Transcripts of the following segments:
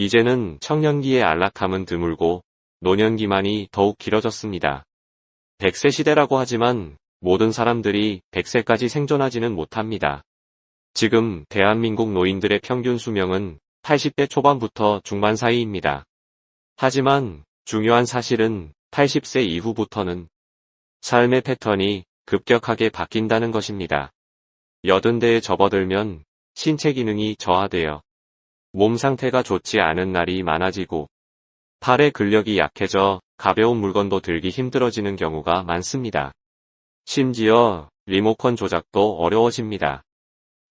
이제는 청년기의 안락함은 드물고 노년기만이 더욱 길어졌습니다. 100세 시대라고 하지만 모든 사람들이 100세까지 생존하지는 못합니다. 지금 대한민국 노인들의 평균 수명은 80대 초반부터 중반 사이입니다. 하지만 중요한 사실은 80세 이후부터는 삶의 패턴이 급격하게 바뀐다는 것입니다. 여든 대에 접어들면 신체 기능이 저하되어 몸 상태가 좋지 않은 날이 많아지고 팔의 근력이 약해져 가벼운 물건도 들기 힘들어지는 경우가 많습니다. 심지어 리모컨 조작도 어려워집니다.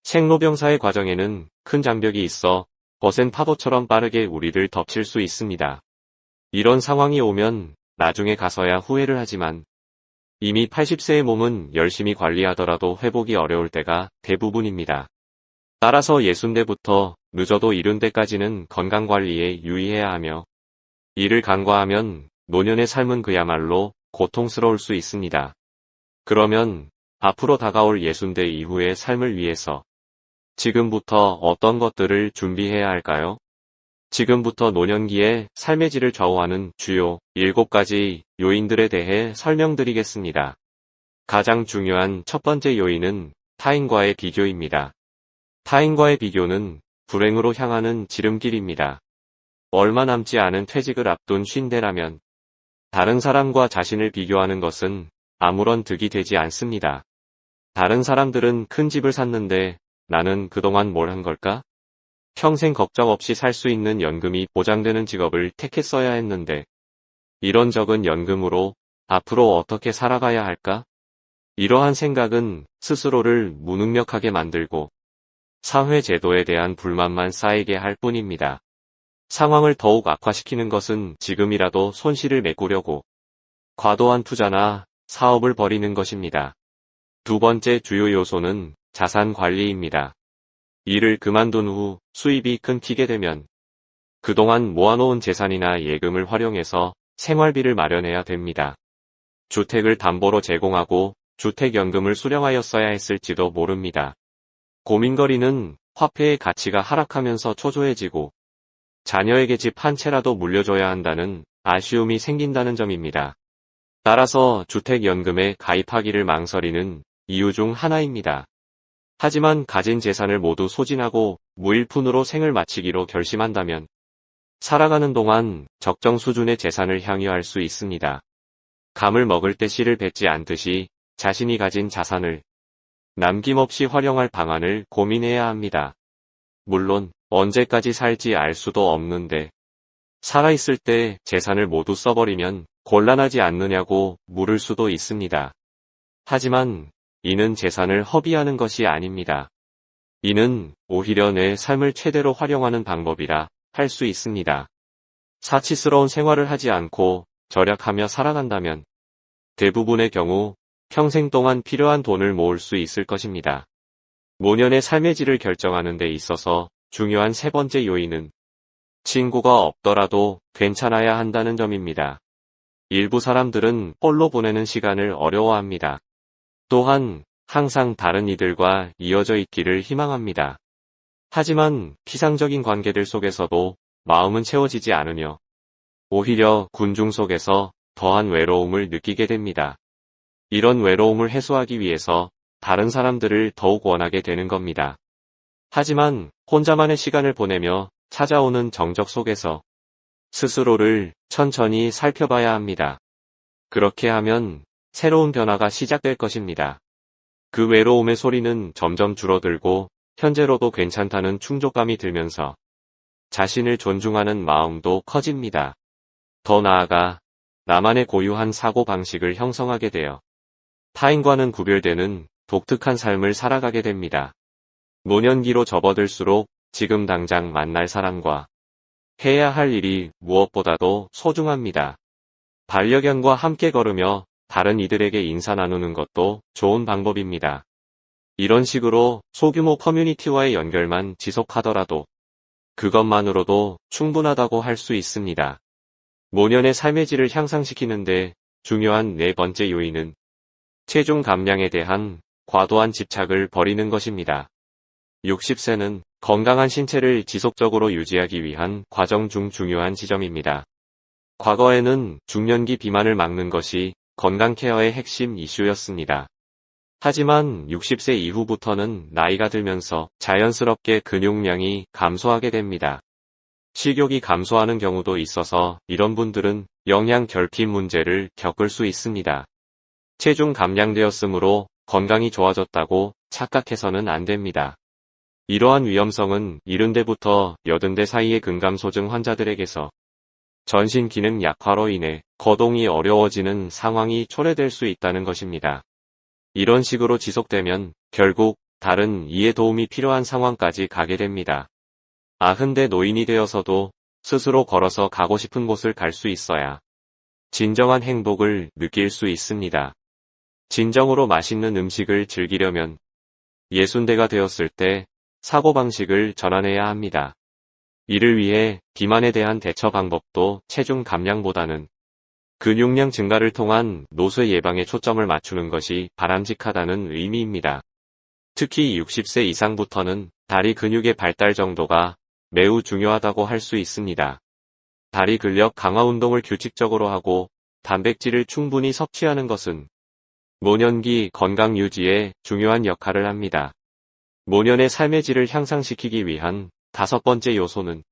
생로병사의 과정에는 큰 장벽이 있어 거센 파도처럼 빠르게 우리를 덮칠 수 있습니다. 이런 상황이 오면 나중에 가서야 후회를 하지만 이미 80세의 몸은 열심히 관리하더라도 회복이 어려울 때가 대부분입니다. 따라서 60대부터 늦어도 70대까지는 건강관리에 유의해야 하며 이를 간과하면 노년의 삶은 그야말로 고통스러울 수 있습니다. 그러면 앞으로 다가올 60대 이후의 삶을 위해서 지금부터 어떤 것들을 준비해야 할까요? 지금부터 노년기에 삶의 질을 좌우하는 주요 7가지 요인들에 대해 설명드리겠습니다. 가장 중요한 첫 번째 요인은 타인과의 비교입니다. 타인과의 비교는 불행으로 향하는 지름길입니다. 얼마 남지 않은 퇴직을 앞둔 쉰대라면 다른 사람과 자신을 비교하는 것은 아무런 득이 되지 않습니다. 다른 사람들은 큰 집을 샀는데 나는 그동안 뭘 한 걸까? 평생 걱정 없이 살 수 있는 연금이 보장되는 직업을 택했어야 했는데 이런 적은 연금으로 앞으로 어떻게 살아가야 할까? 이러한 생각은 스스로를 무능력하게 만들고 사회 제도에 대한 불만만 쌓이게 할 뿐입니다. 상황을 더욱 악화시키는 것은 지금이라도 손실을 메꾸려고 과도한 투자나 사업을 벌이는 것입니다. 두 번째 주요 요소는 자산 관리입니다. 일을 그만둔 후 수입이 끊기게 되면 그동안 모아놓은 재산이나 예금을 활용해서 생활비를 마련해야 됩니다. 주택을 담보로 제공하고 주택연금을 수령하였어야 했을지도 모릅니다. 고민거리는 화폐의 가치가 하락하면서 초조해지고 자녀에게 집 한 채라도 물려줘야 한다는 아쉬움이 생긴다는 점입니다. 따라서 주택연금에 가입하기를 망설이는 이유 중 하나입니다. 하지만 가진 재산을 모두 소진하고 무일푼으로 생을 마치기로 결심한다면 살아가는 동안 적정 수준의 재산을 향유할 수 있습니다. 감을 먹을 때 씨를 뱉지 않듯이 자신이 가진 자산을 남김없이 활용할 방안을 고민해야 합니다. 물론 언제까지 살지 알 수도 없는데 살아있을 때 재산을 모두 써버리면 곤란하지 않느냐고 물을 수도 있습니다. 하지만 이는 재산을 허비하는 것이 아닙니다. 이는 오히려 내 삶을 최대로 활용하는 방법이라 할 수 있습니다. 사치스러운 생활을 하지 않고 절약하며 살아간다면 대부분의 경우 평생 동안 필요한 돈을 모을 수 있을 것입니다. 노년의 삶의 질을 결정하는 데 있어서 중요한 세 번째 요인은 친구가 없더라도 괜찮아야 한다는 점입니다. 일부 사람들은 홀로 보내는 시간을 어려워합니다. 또한 항상 다른 이들과 이어져 있기를 희망합니다. 하지만 피상적인 관계들 속에서도 마음은 채워지지 않으며 오히려 군중 속에서 더한 외로움을 느끼게 됩니다. 이런 외로움을 해소하기 위해서 다른 사람들을 더욱 원하게 되는 겁니다. 하지만 혼자만의 시간을 보내며 찾아오는 정적 속에서 스스로를 천천히 살펴봐야 합니다. 그렇게 하면 새로운 변화가 시작될 것입니다. 그 외로움의 소리는 점점 줄어들고 현재로도 괜찮다는 충족감이 들면서 자신을 존중하는 마음도 커집니다. 더 나아가 나만의 고유한 사고 방식을 형성하게 되어 타인과는 구별되는 독특한 삶을 살아가게 됩니다. 노년기로 접어들수록 지금 당장 만날 사람과 해야 할 일이 무엇보다도 소중합니다. 반려견과 함께 걸으며 다른 이들에게 인사 나누는 것도 좋은 방법입니다. 이런 식으로 소규모 커뮤니티와의 연결만 지속하더라도 그것만으로도 충분하다고 할 수 있습니다. 노년의 삶의 질을 향상시키는데 중요한 네 번째 요인은 체중 감량에 대한 과도한 집착을 버리는 것입니다. 60세는 건강한 신체를 지속적으로 유지하기 위한 과정 중 중요한 지점입니다. 과거에는 중년기 비만을 막는 것이 건강 케어의 핵심 이슈였습니다. 하지만 60세 이후부터는 나이가 들면서 자연스럽게 근육량이 감소하게 됩니다. 식욕이 감소하는 경우도 있어서 이런 분들은 영양 결핍 문제를 겪을 수 있습니다. 체중 감량되었으므로 건강이 좋아졌다고 착각해서는 안 됩니다. 이러한 위험성은 70대부터 80대 사이의 근감소증 환자들에게서 전신 기능 약화로 인해 거동이 어려워지는 상황이 초래될 수 있다는 것입니다. 이런 식으로 지속되면 결국 다른 이해 도움이 필요한 상황까지 가게 됩니다. 아흔대 노인이 되어서도 스스로 걸어서 가고 싶은 곳을 갈 수 있어야 진정한 행복을 느낄 수 있습니다. 진정으로 맛있는 음식을 즐기려면 예순대가 되었을 때 사고방식을 전환해야 합니다. 이를 위해 비만에 대한 대처 방법도 체중 감량보다는 근육량 증가를 통한 노쇠 예방에 초점을 맞추는 것이 바람직하다는 의미입니다. 특히 60세 이상부터는 다리 근육의 발달 정도가 매우 중요하다고 할 수 있습니다. 다리 근력 강화 운동을 규칙적으로 하고 단백질을 충분히 섭취하는 것은 노년기 건강 유지에 중요한 역할을 합니다. 노년의 삶의 질을 향상시키기 위한 다섯 번째 요소는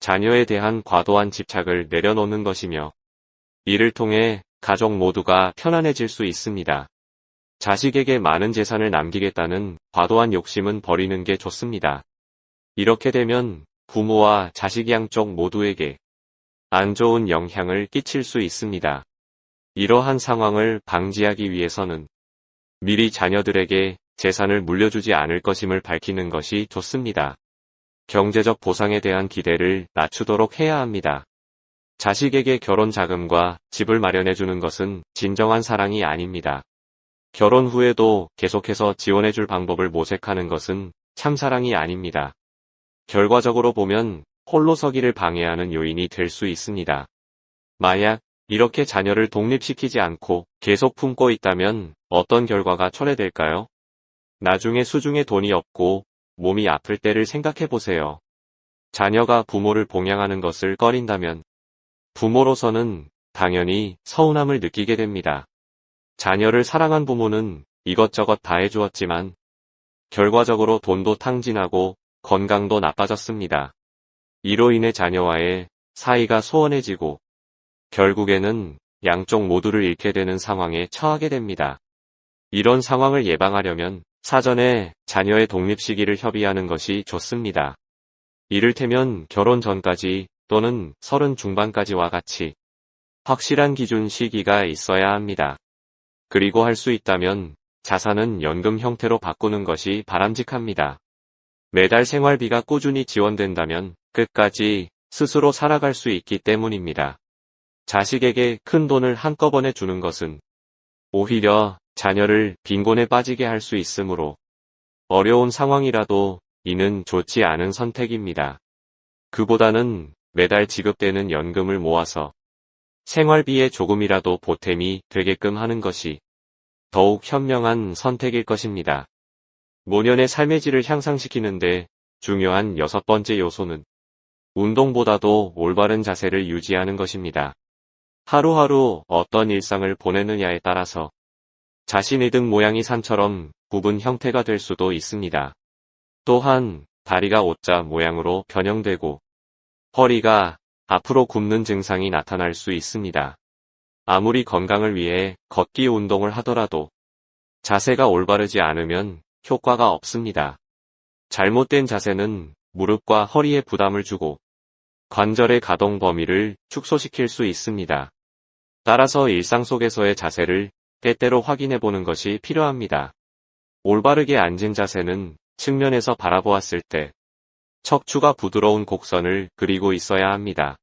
자녀에 대한 과도한 집착을 내려놓는 것이며 이를 통해 가족 모두가 편안해질 수 있습니다. 자식에게 많은 재산을 남기겠다는 과도한 욕심은 버리는 게 좋습니다. 이렇게 되면 부모와 자식 양쪽 모두에게 안 좋은 영향을 끼칠 수 있습니다. 이러한 상황을 방지하기 위해서는 미리 자녀들에게 재산을 물려주지 않을 것임을 밝히는 것이 좋습니다. 경제적 보상에 대한 기대를 낮추도록 해야 합니다. 자식에게 결혼 자금과 집을 마련해주는 것은 진정한 사랑이 아닙니다. 결혼 후에도 계속해서 지원해줄 방법을 모색하는 것은 참 사랑이 아닙니다. 결과적으로 보면 홀로 서기를 방해하는 요인이 될 수 있습니다. 만약 이렇게 자녀를 독립시키지 않고 계속 품고 있다면 어떤 결과가 초래될까요? 나중에 수중에 돈이 없고 몸이 아플 때를 생각해 보세요. 자녀가 부모를 봉양하는 것을 꺼린다면 부모로서는 당연히 서운함을 느끼게 됩니다. 자녀를 사랑한 부모는 이것저것 다 해주었지만 결과적으로 돈도 탕진하고 건강도 나빠졌습니다. 이로 인해 자녀와의 사이가 소원해지고 결국에는 양쪽 모두를 잃게 되는 상황에 처하게 됩니다. 이런 상황을 예방하려면 사전에 자녀의 독립 시기를 협의하는 것이 좋습니다. 이를테면 결혼 전까지 또는 서른 중반까지와 같이 확실한 기준 시기가 있어야 합니다. 그리고 할 수 있다면 자산은 연금 형태로 바꾸는 것이 바람직합니다. 매달 생활비가 꾸준히 지원된다면 끝까지 스스로 살아갈 수 있기 때문입니다. 자식에게 큰 돈을 한꺼번에 주는 것은 오히려 자녀를 빈곤에 빠지게 할 수 있으므로 어려운 상황이라도 이는 좋지 않은 선택입니다. 그보다는 매달 지급되는 연금을 모아서 생활비에 조금이라도 보탬이 되게끔 하는 것이 더욱 현명한 선택일 것입니다. 모년의 삶의 질을 향상시키는데 중요한 여섯 번째 요소는 운동보다도 올바른 자세를 유지하는 것입니다. 하루하루 어떤 일상을 보내느냐에 따라서 자신의 등 모양이 산처럼 굽은 형태가 될 수도 있습니다. 또한 다리가 오자 모양으로 변형되고 허리가 앞으로 굽는 증상이 나타날 수 있습니다. 아무리 건강을 위해 걷기 운동을 하더라도 자세가 올바르지 않으면 효과가 없습니다. 잘못된 자세는 무릎과 허리에 부담을 주고 관절의 가동 범위를 축소시킬 수 있습니다. 따라서 일상 속에서의 자세를 때때로 확인해 보는 것이 필요합니다. 올바르게 앉은 자세는 측면에서 바라보았을 때 척추가 부드러운 곡선을 그리고 있어야 합니다.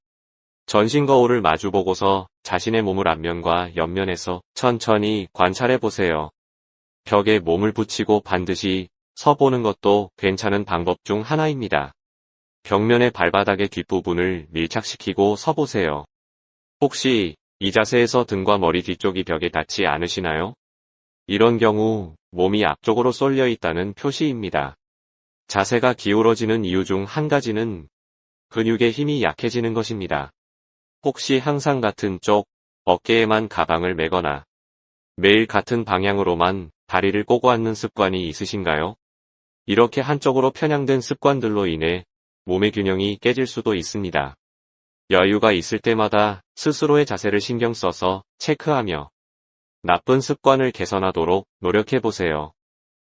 전신 거울을 마주보고서 자신의 몸을 앞면과 옆면에서 천천히 관찰해 보세요. 벽에 몸을 붙이고 반드시 서보는 것도 괜찮은 방법 중 하나입니다. 벽면의 발바닥의 뒷부분을 밀착시키고 서보세요. 혹시 이 자세에서 등과 머리 뒤쪽이 벽에 닿지 않으시나요? 이런 경우 몸이 앞쪽으로 쏠려 있다는 표시입니다. 자세가 기울어지는 이유 중 한 가지는 근육의 힘이 약해지는 것입니다. 혹시 항상 같은 쪽, 어깨에만 가방을 메거나 매일 같은 방향으로만 다리를 꼬고 앉는 습관이 있으신가요? 이렇게 한쪽으로 편향된 습관들로 인해 몸의 균형이 깨질 수도 있습니다. 여유가 있을 때마다 스스로의 자세를 신경 써서 체크하며 나쁜 습관을 개선하도록 노력해보세요.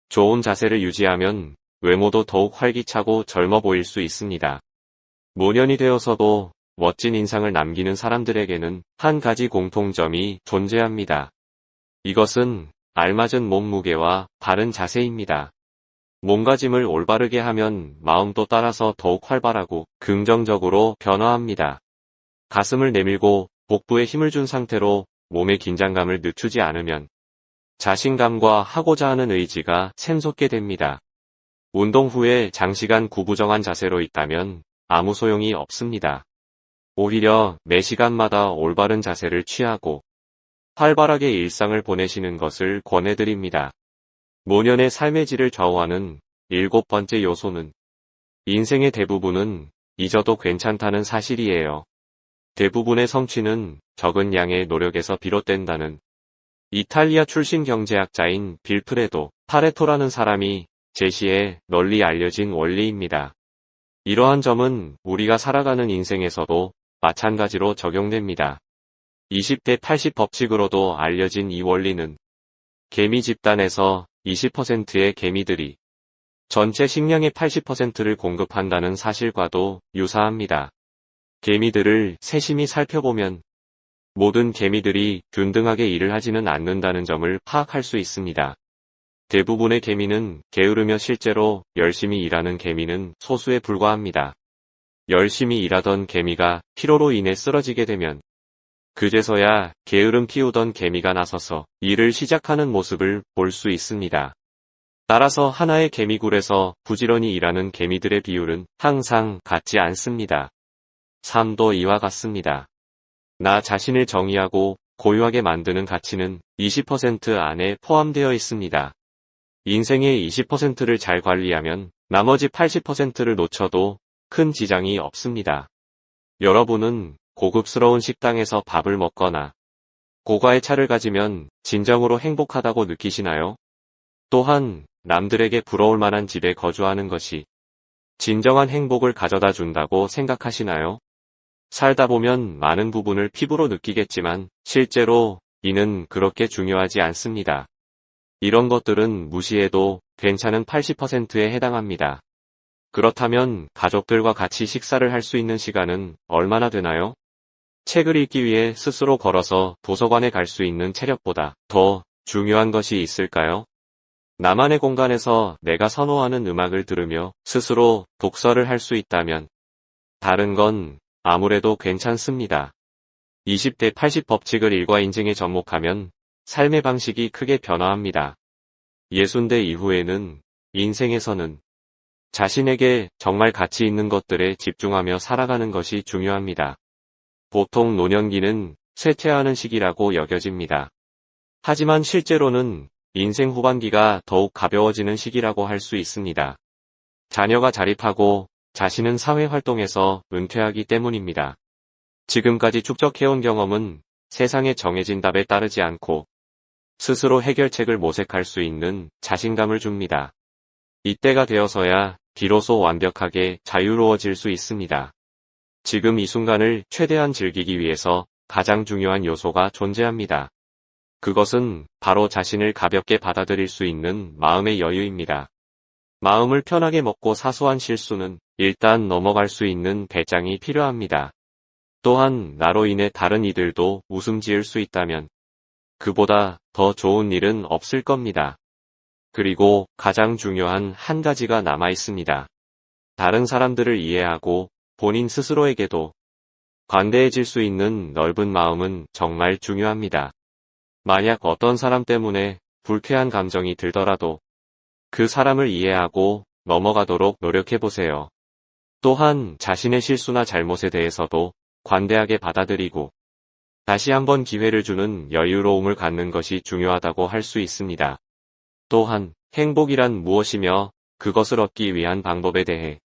좋은 자세를 유지하면 외모도 더욱 활기차고 젊어 보일 수 있습니다. 노년이 되어서도 멋진 인상을 남기는 사람들에게는 한 가지 공통점이 존재합니다. 이것은 알맞은 몸무게와 바른 자세입니다. 몸가짐을 올바르게 하면 마음도 따라서 더욱 활발하고 긍정적으로 변화합니다. 가슴을 내밀고 복부에 힘을 준 상태로 몸의 긴장감을 늦추지 않으면 자신감과 하고자 하는 의지가 샘솟게 됩니다. 운동 후에 장시간 구부정한 자세로 있다면 아무 소용이 없습니다. 오히려 매 시간마다 올바른 자세를 취하고 활발하게 일상을 보내시는 것을 권해드립니다. 노년의 삶의 질을 좌우하는 일곱 번째 요소는 인생의 대부분은 잊어도 괜찮다는 사실이에요. 대부분의 성취는 적은 양의 노력에서 비롯된다는 이탈리아 출신 경제학자인 빌프레도 파레토라는 사람이 제시해 널리 알려진 원리입니다. 이러한 점은 우리가 살아가는 인생에서도 마찬가지로 적용됩니다. 20대 80 법칙으로도 알려진 이 원리는 개미 집단에서 20%의 개미들이 전체 식량의 80%를 공급한다는 사실과도 유사합니다. 개미들을 세심히 살펴보면 모든 개미들이 균등하게 일을 하지는 않는다는 점을 파악할 수 있습니다. 대부분의 개미는 게으르며 실제로 열심히 일하는 개미는 소수에 불과합니다. 열심히 일하던 개미가 피로로 인해 쓰러지게 되면 그제서야 게으름 피우던 개미가 나서서 일을 시작하는 모습을 볼 수 있습니다. 따라서 하나의 개미굴에서 부지런히 일하는 개미들의 비율은 항상 같지 않습니다. 삶도 이와 같습니다. 나 자신을 정의하고 고유하게 만드는 가치는 20% 안에 포함되어 있습니다. 인생의 20%를 잘 관리하면 나머지 80%를 놓쳐도 큰 지장이 없습니다. 여러분은 고급스러운 식당에서 밥을 먹거나 고가의 차를 가지면 진정으로 행복하다고 느끼시나요? 또한 남들에게 부러울 만한 집에 거주하는 것이 진정한 행복을 가져다 준다고 생각하시나요? 살다 보면 많은 부분을 피부로 느끼겠지만 실제로 이는 그렇게 중요하지 않습니다. 이런 것들은 무시해도 괜찮은 80%에 해당합니다. 그렇다면 가족들과 같이 식사를 할 수 있는 시간은 얼마나 되나요? 책을 읽기 위해 스스로 걸어서 도서관에 갈 수 있는 체력보다 더 중요한 것이 있을까요? 나만의 공간에서 내가 선호하는 음악을 들으며 스스로 독서를 할 수 있다면 다른 건 아무래도 괜찮습니다. 20대 80 법칙을 일과 인증에 접목하면 삶의 방식이 크게 변화합니다. 예순대 이후에는 인생에서는 자신에게 정말 가치 있는 것들에 집중하며 살아가는 것이 중요합니다. 보통 노년기는 쇠퇴하는 시기라고 여겨집니다. 하지만 실제로는 인생 후반기가 더욱 가벼워지는 시기라고 할 수 있습니다. 자녀가 자립하고 자신은 사회활동에서 은퇴하기 때문입니다. 지금까지 축적해온 경험은 세상의 정해진 답에 따르지 않고 스스로 해결책을 모색할 수 있는 자신감을 줍니다. 이때가 되어서야 비로소 완벽하게 자유로워질 수 있습니다. 지금 이 순간을 최대한 즐기기 위해서 가장 중요한 요소가 존재합니다. 그것은 바로 자신을 가볍게 받아들일 수 있는 마음의 여유입니다. 마음을 편하게 먹고 사소한 실수는 일단 넘어갈 수 있는 배짱이 필요합니다. 또한 나로 인해 다른 이들도 웃음 지을 수 있다면 그보다 더 좋은 일은 없을 겁니다. 그리고 가장 중요한 한 가지가 남아 있습니다. 다른 사람들을 이해하고 본인 스스로에게도 관대해질 수 있는 넓은 마음은 정말 중요합니다. 만약 어떤 사람 때문에 불쾌한 감정이 들더라도 그 사람을 이해하고 넘어가도록 노력해보세요. 또한 자신의 실수나 잘못에 대해서도 관대하게 받아들이고 다시 한번 기회를 주는 여유로움을 갖는 것이 중요하다고 할 수 있습니다. 또한 행복이란 무엇이며 그것을 얻기 위한 방법에 대해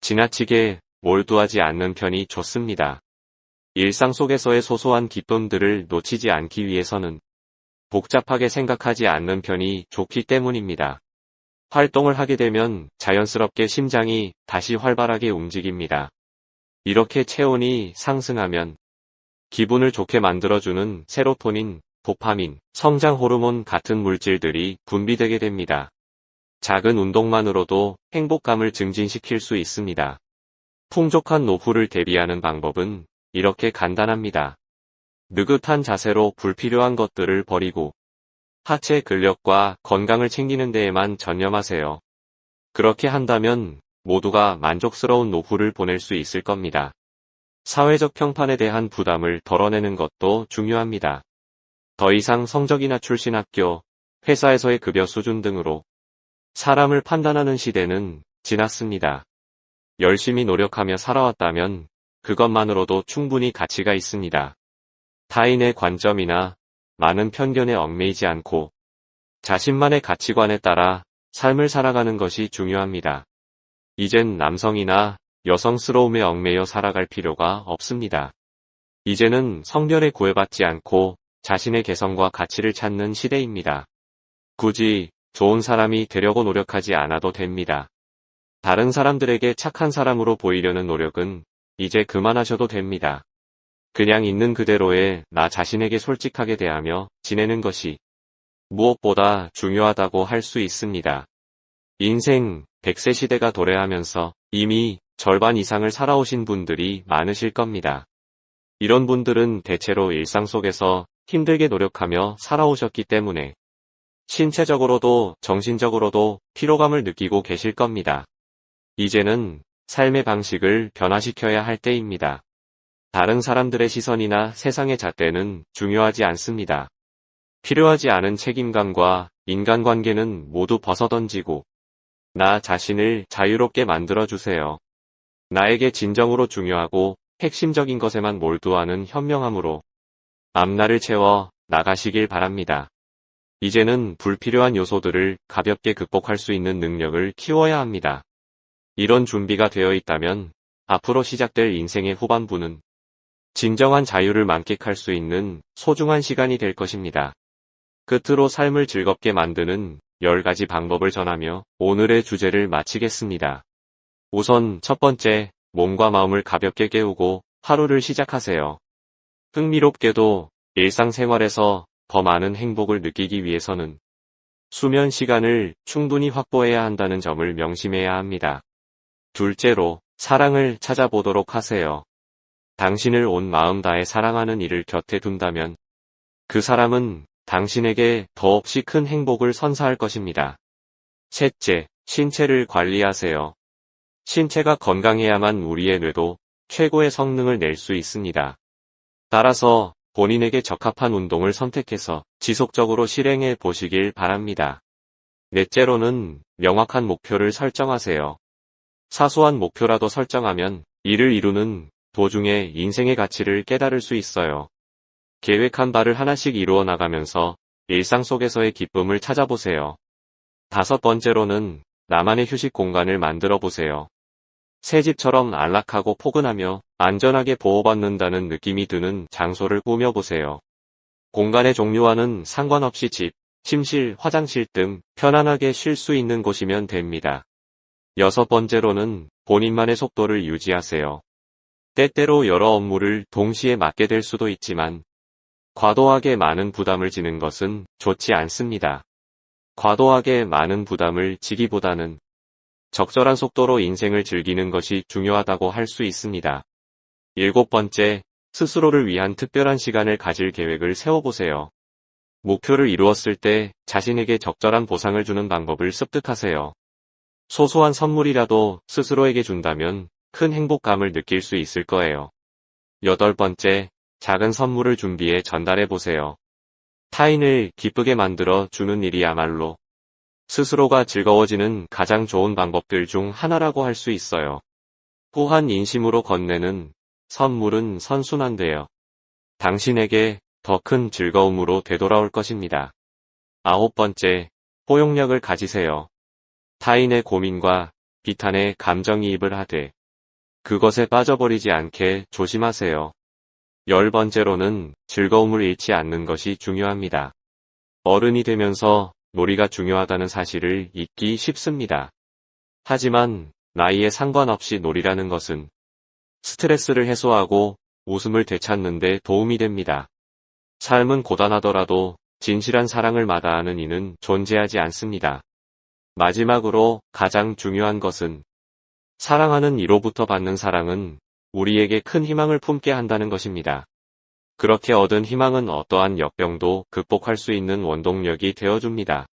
지나치게 몰두하지 않는 편이 좋습니다. 일상 속에서의 소소한 기쁨들을 놓치지 않기 위해서는 복잡하게 생각하지 않는 편이 좋기 때문입니다. 활동을 하게 되면 자연스럽게 심장이 다시 활발하게 움직입니다. 이렇게 체온이 상승하면 기분을 좋게 만들어주는 세로토닌, 도파민, 성장 호르몬 같은 물질들이 분비되게 됩니다. 작은 운동만으로도 행복감을 증진시킬 수 있습니다. 풍족한 노후를 대비하는 방법은 이렇게 간단합니다. 느긋한 자세로 불필요한 것들을 버리고 하체 근력과 건강을 챙기는 데에만 전념하세요. 그렇게 한다면 모두가 만족스러운 노후를 보낼 수 있을 겁니다. 사회적 평판에 대한 부담을 덜어내는 것도 중요합니다. 더 이상 성적이나 출신 학교, 회사에서의 급여 수준 등으로 사람을 판단하는 시대는 지났습니다. 열심히 노력하며 살아왔다면 그것만으로도 충분히 가치가 있습니다. 타인의 관점이나 많은 편견에 얽매이지 않고 자신만의 가치관에 따라 삶을 살아가는 것이 중요합니다. 이젠 남성이나 여성스러움에 얽매여 살아갈 필요가 없습니다. 이제는 성별에 구애받지 않고 자신의 개성과 가치를 찾는 시대입니다. 굳이 좋은 사람이 되려고 노력하지 않아도 됩니다. 다른 사람들에게 착한 사람으로 보이려는 노력은 이제 그만하셔도 됩니다. 그냥 있는 그대로의 나 자신에게 솔직하게 대하며 지내는 것이 무엇보다 중요하다고 할 수 있습니다. 인생 100세 시대가 도래하면서 이미 절반 이상을 살아오신 분들이 많으실 겁니다. 이런 분들은 대체로 일상 속에서 힘들게 노력하며 살아오셨기 때문에 신체적으로도 정신적으로도 피로감을 느끼고 계실 겁니다. 이제는 삶의 방식을 변화시켜야 할 때입니다. 다른 사람들의 시선이나 세상의 잣대는 중요하지 않습니다. 필요하지 않은 책임감과 인간관계는 모두 벗어던지고 나 자신을 자유롭게 만들어주세요. 나에게 진정으로 중요하고 핵심적인 것에만 몰두하는 현명함으로 앞날을 채워 나가시길 바랍니다. 이제는 불필요한 요소들을 가볍게 극복할 수 있는 능력을 키워야 합니다. 이런 준비가 되어 있다면 앞으로 시작될 인생의 후반부는 진정한 자유를 만끽할 수 있는 소중한 시간이 될 것입니다. 끝으로 삶을 즐겁게 만드는 10가지 방법을 전하며 오늘의 주제를 마치겠습니다. 우선 첫 번째, 몸과 마음을 가볍게 깨우고 하루를 시작하세요. 흥미롭게도 일상생활에서 더 많은 행복을 느끼기 위해서는 수면 시간을 충분히 확보해야 한다는 점을 명심해야 합니다. 둘째로, 사랑을 찾아보도록 하세요. 당신을 온 마음 다해 사랑하는 이를 곁에 둔다면 그 사람은 당신에게 더없이 큰 행복을 선사할 것입니다. 셋째, 신체를 관리하세요. 신체가 건강해야만 우리의 뇌도 최고의 성능을 낼 수 있습니다. 따라서 본인에게 적합한 운동을 선택해서 지속적으로 실행해 보시길 바랍니다. 넷째로는 명확한 목표를 설정하세요. 사소한 목표라도 설정하면 이를 이루는 도중에 인생의 가치를 깨달을 수 있어요. 계획한 바를 하나씩 이루어 나가면서 일상 속에서의 기쁨을 찾아보세요. 다섯 번째로는 나만의 휴식 공간을 만들어 보세요. 새 집처럼 안락하고 포근하며 안전하게 보호받는다는 느낌이 드는 장소를 꾸며보세요. 공간의 종류와는 상관없이 집, 침실, 화장실 등 편안하게 쉴 수 있는 곳이면 됩니다. 여섯 번째로는 본인만의 속도를 유지하세요. 때때로 여러 업무를 동시에 맡게 될 수도 있지만 과도하게 많은 부담을 지는 것은 좋지 않습니다. 과도하게 많은 부담을 지기보다는 적절한 속도로 인생을 즐기는 것이 중요하다고 할 수 있습니다. 일곱 번째, 스스로를 위한 특별한 시간을 가질 계획을 세워보세요. 목표를 이루었을 때 자신에게 적절한 보상을 주는 방법을 습득하세요. 소소한 선물이라도 스스로에게 준다면 큰 행복감을 느낄 수 있을 거예요. 여덟 번째, 작은 선물을 준비해 전달해 보세요. 타인을 기쁘게 만들어 주는 일이야말로 스스로가 즐거워지는 가장 좋은 방법들 중 하나라고 할 수 있어요. 후한 인심으로 건네는 선물은 선순환되어 당신에게 더 큰 즐거움으로 되돌아올 것입니다. 아홉 번째, 포용력을 가지세요. 타인의 고민과 비탄에 감정이입을 하되 그것에 빠져버리지 않게 조심하세요. 열 번째로는 즐거움을 잃지 않는 것이 중요합니다. 어른이 되면서 놀이가 중요하다는 사실을 잊기 쉽습니다. 하지만 나이에 상관없이 놀이라는 것은 스트레스를 해소하고 웃음을 되찾는 데 도움이 됩니다. 삶은 고단하더라도 진실한 사랑을 마다하는 이는 존재하지 않습니다. 마지막으로 가장 중요한 것은 사랑하는 이로부터 받는 사랑은 우리에게 큰 희망을 품게 한다는 것입니다. 그렇게 얻은 희망은 어떠한 역병도 극복할 수 있는 원동력이 되어줍니다.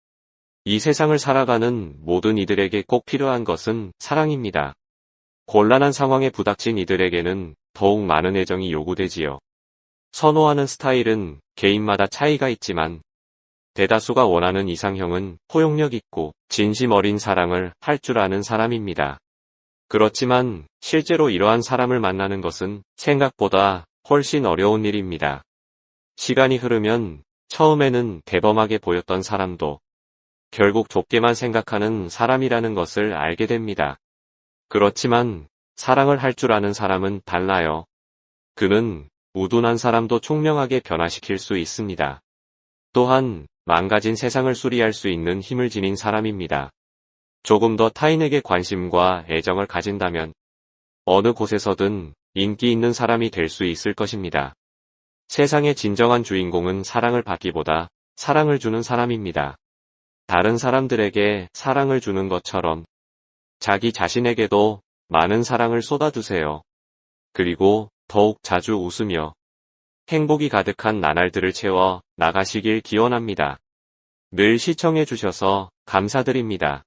이 세상을 살아가는 모든 이들에게 꼭 필요한 것은 사랑입니다. 곤란한 상황에 부닥친 이들에게는 더욱 많은 애정이 요구되지요. 선호하는 스타일은 개인마다 차이가 있지만 대다수가 원하는 이상형은 포용력 있고 진심 어린 사랑을 할 줄 아는 사람입니다. 그렇지만 실제로 이러한 사람을 만나는 것은 생각보다 훨씬 어려운 일입니다. 시간이 흐르면 처음에는 대범하게 보였던 사람도 결국 좁게만 생각하는 사람이라는 것을 알게 됩니다. 그렇지만 사랑을 할 줄 아는 사람은 달라요. 그는 우둔한 사람도 총명하게 변화시킬 수 있습니다. 또한 망가진 세상을 수리할 수 있는 힘을 지닌 사람입니다. 조금 더 타인에게 관심과 애정을 가진다면 어느 곳에서든 인기 있는 사람이 될 수 있을 것입니다. 세상의 진정한 주인공은 사랑을 받기보다 사랑을 주는 사람입니다. 다른 사람들에게 사랑을 주는 것처럼 자기 자신에게도 많은 사랑을 쏟아두세요. 그리고 더욱 자주 웃으며 행복이 가득한 나날들을 채워 나가시길 기원합니다. 늘 시청해 주셔서 감사드립니다.